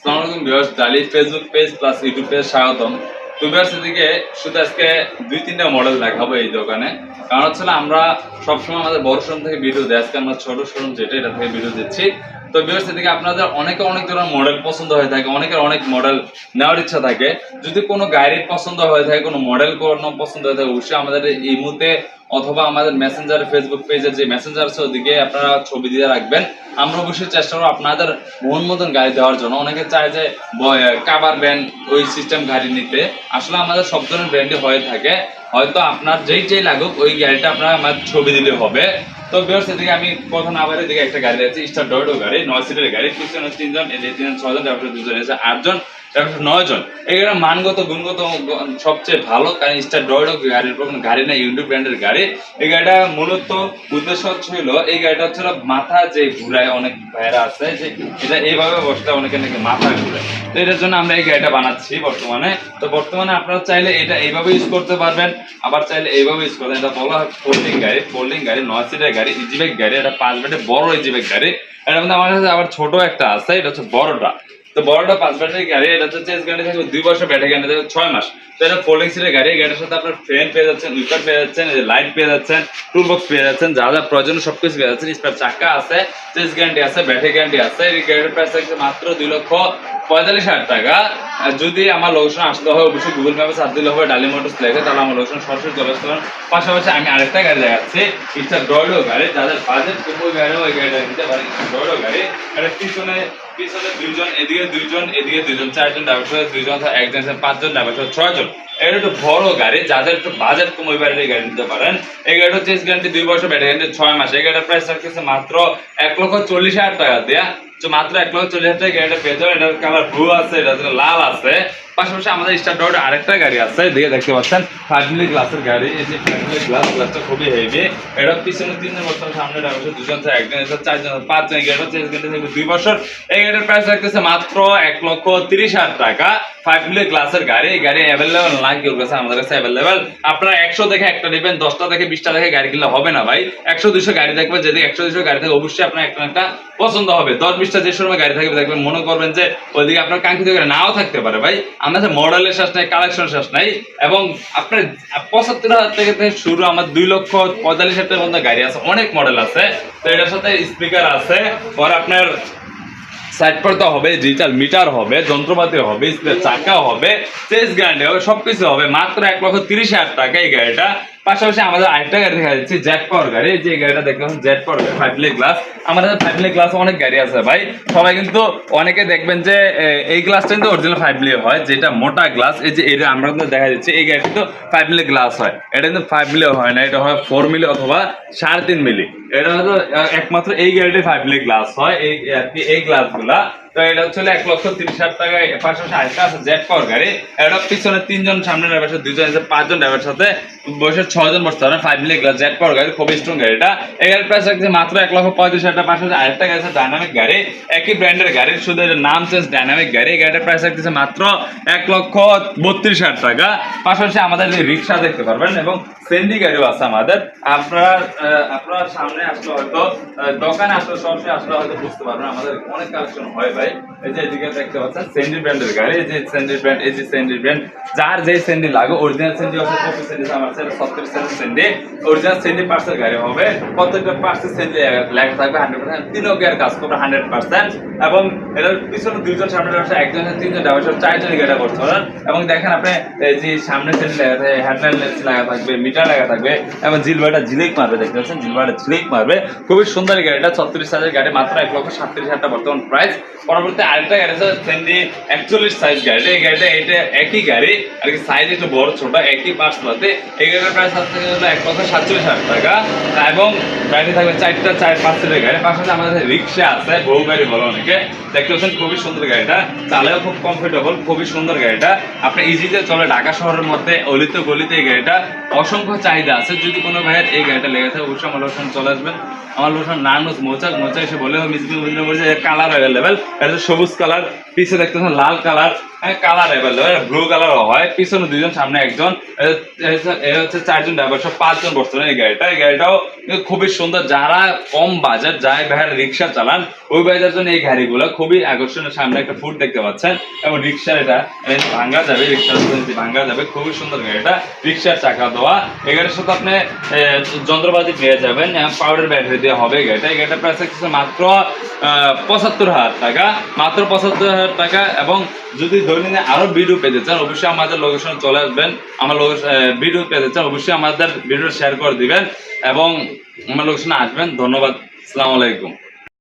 কারণ হচ্ছে আমরা সবসময় আমাদের বড় থেকে আজকে আমরা ছোট শোরুম যেটা থেকে দিচ্ছি। তো আপনাদের অনেকে অনেক ধরনের মডেল পছন্দ হয়ে থাকে, অনেকের অনেক মডেল নেওয়ার ইচ্ছা থাকে। যদি কোনো গাড়ির পছন্দ হয়ে থাকে, কোনো মডেল কোনো পছন্দ হয়ে থাকে, অবশ্যই আমাদের এই মুহূর্তে অথবা আমাদের মেসেঞ্জার ফেসবুক পেজের যে মেসেঞ্জার আছে, ওদিকে আপনারা ছবি দিয়ে রাখবেন। আমরা অবশ্যই চেষ্টা করব আপনাদের মন মতন গাড়ি দেওয়ার জন্য। অনেকে চায় যে কাবার ব্র্যান্ড ওই সিস্টেম গাড়ি নিতে। আসলে আমাদের সব ধরনের ব্র্যান্ডই হয়ে থাকে। হয়তো আপনার যেই যেই লাগুক, ওই গাড়িটা আপনার আমার ছবি দিলে হবে। তো বিয়ার্স এদিকে আমি প্রথম আবার এদিকে একটা গাড়ি আছে স্টার ডয়ডো গাড়ি, নয় সিটের গাড়ি। পিছনে তিনজন এদিকে তিনজন ছজন তারপরে দুজন এসে আটজন। তারপরে নয় জন। গাড়ির মানগত, গুণগত, সবচেয়ে ভালো কারণ স্টার ডয়ডো গাড়ির গাড়ি না ইউনিট ব্র্যান্ডের গাড়ি। এই গাড়িটা মূলত উদ্দেশ্য ছিল, এই গাড়িটা হচ্ছিল মাথা যে ঘুরায়, অনেক ভাইরা আছে যে এটা এইভাবে বসতে অনেকে নাকি মাথা ঘুরায়। তো এটার জন্য আমরা এই গাড়িটা বানাচ্ছি বর্তমানে। তো বর্তমানে আপনারা চাইলে এটা এইভাবে ইউজ করতে পারবেন, আবার চাইলে এইভাবে ইউজ করবেন। এটা বলা হয় ফোল্ডিং গাড়ি ফোল্ডিং গাড়ি নয় সিটের গাড়ি ইজিবেক গাড়ি, এটা পাঁচ বেডের বড় ইজিবেক গাড়ি। এটা মধ্যে আমার কাছে আবার ছোট একটা আছে, এটা হচ্ছে বড়টা। যদি আমার লোকেশন আসতে হয়, অবশ্যই গুগল ম্যাপে সার্চ দিলে হবে ডালি মোটরস লেখে, তাহলে আমার লোকেশন সরাসরি চলে আসতে পাশাপাশি আমি আরেকটা গাড়ি দেখাচ্ছি ইচ্ছা ডয়ডো গাড়ি, যাদের বাজেট ওই গাড়ি, ওই গাড়িটা নিতে গাড়ি। পিছনে বড় গাড়ি, যাদের একটু বাজেট গাড়ি নিতে পারেন। এই দুই বছর ছয় মাস। এই গাড়িটার মাত্র এক লক্ষ চল্লিশ হাজার টাকা দেয়া। মাত্র এক লক্ষ চল্লিশ হাজার টাকা গাড়িটা পেয়ে যাবেন এটার আছে এটা লাল আছে। পাশাপাশি আমাদের আরেকটা গাড়ি আছে দিকে দেখতে পাচ্ছেন ফাইভলি গ্লাসের গাড়ি। গ্লাস গ্লাসটা খুবই হেভি এটা পিছনে তিনজন বছর সামনে দুজন একজন চারজন পাঁচজন থাকবে দুই বছর। এই গাড়ির প্রাইস রাখতেছে মাত্র এক লক্ষ তিরিশ হাজার টাকা। ফাইভলি গ্লাসের গাড়ি গাড়ি অ্যাভেলেবেল না, কেউ কাছে আমাদের কাছে অ্যাভেলেবেল আপনারা একশো দেখে একটা নেবেন, দশটা দেখে, বিশটা দেখে গাড়ি কিনলে হবে না ভাই। একশো দুশো গাড়ি দেখবে যদি একশো দুশো গাড়ি থাকে, অবশ্যই আপনার একটা একটা পছন্দ হবে। দশ, বিশটা যে সময় গাড়ি থাকবে, দেখবেন মনে করবেন যে ওইদিকে আপনার কাঙ্ক্ষিত গাড়ি নাও থাকতে পারে ভাই। আমাদের মডেলের শেষ নাই কালেকশন শেষ নাই, এবং আপনার পঁচাত্তর হাজার থেকে শুরু আমার দুই লক্ষ পঁয়তাল্লিশ হাজার মধ্যে গাড়ি আছে, অনেক মডেল আছে। তো এটার সাথে স্পিকার আছে, পর আপনার সাইড পর্দা হবে ডিজিটাল মিটার হবে, যন্ত্রপাতি হবে চাকা হবে চেস গ্যারান্টি হবে, সবকিছু হবে। মাত্র এক লক্ষ তিরিশ হাজার টাকা এই গাড়িটা। পাশাপাশি আমাদের আরেকটা গাড়ি দেখা যাচ্ছে জেট পাওয়ার গাড়ি। যে গাড়িটা দেখলাম জেট পাওয়ার গাড়ি ফাইভ গ্লাস আমাদের ফাইভ গ্লাস অনেক গাড়ি আছে ভাই। সবাই কিন্তু অনেকে দেখবেন যে এই গ্লাসটা কিন্তু অরিজিনাল ফাইভ হয়, যেটা মোটা গ্লাস এই যে এটা আমরা কিন্তু দেখা যাচ্ছে, এই গাড়িটা কিন্তু ফাইভ গ্লাস হয়। এটা কিন্তু ফাইভ মিলি হয় না, এটা হয় ফোর মিলি অথবা সাড়ে তিন মিলি এটা আহ, একমাত্র এই গাড়িতে ফাইভ গ্লাস হয় এই কি এই গ্লাসগুলা তো এটা হচ্ছে এক লক্ষ তিরিশ হাজার টাকা পাশাপাশি আরেকটা আছে গাড়ি। এটা পিছনে তিনজন সামনে ড্রাইভার সাথে দুজন আছে পাঁচজন ড্রাইভার সাথে ছজন বসতে পারেন ফাইভ গ্লাস গাড়ি খুবই স্ট্রং এই গাড়ির প্রাইস মাত্র এক লক্ষ পঁয়ত্রিশ হাজার টাকা পাশাপাশি আরেকটা গাড়ি আছে ডাইনামিক গাড়ি। একই ব্র্যান্ডের গাড়ি শুধু এটার নাম চেঞ্জ ডাইনামিক গাড়ি। এই গাড়িটার প্রাইস মাত্র এক লক্ষ বত্রিশ হাজার টাকা। পাশাপাশি আমাদের রিক্সা দেখতে পারবেন এবং সেন্ডি গাড়িও আছে আমাদের। আপনারা আপনারা সামনে আসলে হয়তো দোকানে আসলে সরাসরি আসলে হয়তো বুঝতে পারবেন। আমাদের অনেক কালেকশন হয় ভাই। এই যে এদিকে দেখতে পাচ্ছেন সেন্ডি ব্র্যান্ডের গাড়ি। এই যে সেন্ডি ব্র্যান্ড এই যে সেন্ডি ব্র্যান্ড যার যে সেন্ডি লাগে অরিজিনাল সেন্ডি আছে কপি সেন্ডি আমার কাছে সত্তর সেন্ডি সেন্ডি অরিজিনাল সেন্ডি পার্সেল গাড়ি হবে। প্রত্যেকটা পার্সেল সেন্ডি লেখা থাকবে হান্ড্রেড পার্সেন্ট তিন গিয়ার কাজ করবে হান্ড্রেড পার্সেন্ট এবং এটার পিছনে দুইজন সামনে ব্যবসা একজন তিনজন ব্যবসা চারজন গাড়ি করতে পারেন এবং দেখেন আপনি, এই যে সামনে সেন্ডি লেখা থাকবে হেডলাইট লেন্স লাগা থাকবে মিটার লাগা থাকবে, এবং জিলবাটা ঝিলিক মারবে, দেখতে পাচ্ছেন? জিলবাটা ঝিলিক মারবে খুবই সুন্দর গাড়িটা, ছত্রিশ হাজার গাড়ি, মাত্র এক লক্ষ সাতত্রিশ হাজার বর্তমান প্রাইস পরবর্তী আরেকটা গাড়ি আছে সেন্ডি একচল্লিশ সাইজ গাড়ি এই গাড়িটা এটা একই গাড়ি, আর কি সাইজ একটু বড়, ছোট, একই পার্টস পাতে এই গাড়ির প্রাইস আসতে হলো এক লক্ষ সাতচল্লিশ হাজার টাকা। এবং গাড়ি থাকবে চারটা, চার, পাঁচ সিটের গাড়ি। পাশাপাশি আমাদের রিক্সা আছে, বহু গাড়ি বলো অনেকে। দেখতে পাচ্ছেন খুবই সুন্দর গাড়িটা। চালেও খুব কমফোর্টেবল খুবই সুন্দর গাড়িটা। আপনি ইজিতে চলে ঢাকা শহরের মধ্যে, অলিতে গলিতে এই গাড়িটা অসংখ্য চাহিদা আছে। যদি কোনো ভাইয়ের এই গাড়িটা লেগে থাকে, অবশ্যই আমার লোকসান চলে আসবেন। আমার লোকসান নানুস মোচাক। মোচা এসে বলে মিসবি কালার অ্যাভেলেবেল এটা সবুজ কালার, পিছে দেখতেছেন লাল colour. Colour available blue colour হয়। পিছনে দুইজন, সামনে একজন। হচ্ছে- চারজন ড্রাইভার সব পাঁচজন বসছিলেন এই গাড়িটা। এই গাড়িটাও খুবই সুন্দর। যারা কম বাজার যায় ভাইয়ের রিক্সা চালান, ওই ভাইদের জন্য এই গাড়িগুলো খুবই আকর্ষণীয়। সামনে একটা ফুড দেখতে পাচ্ছেন। এবং রিক্সার এটা ভাঙ্গা যাবে রিক্সার ভাঙ্গা যাবে। খুবই সুন্দর গাড়িটা। রিক্সার চাকা দেওয়া। এই গাড়ির সাথে আপনি যন্ত্রপাতি পেয়ে যাবেন। পাউডার ব্যাটারি দেওয়া হবে এই গাড়িটা। এই গাড়িটা প্রাইস মাত্র পঁচাত্তর হাজার টাকা। মাত্র পঁচাত্তর হাজার টাকা এবং যদি ধরে দৈনন্দিন আরও ভিডিও পেতে চান, অবশ্যই আমাদের লোকেশন চলে আসবেন। আমার ভিডিও পেতে চান, অবশ্যই আমাদের ভিডিও শেয়ার করে দিবেন এবং আমার লোকেশনে আসবেন। ধন্যবাদ। আসসালামু আলাইকুম।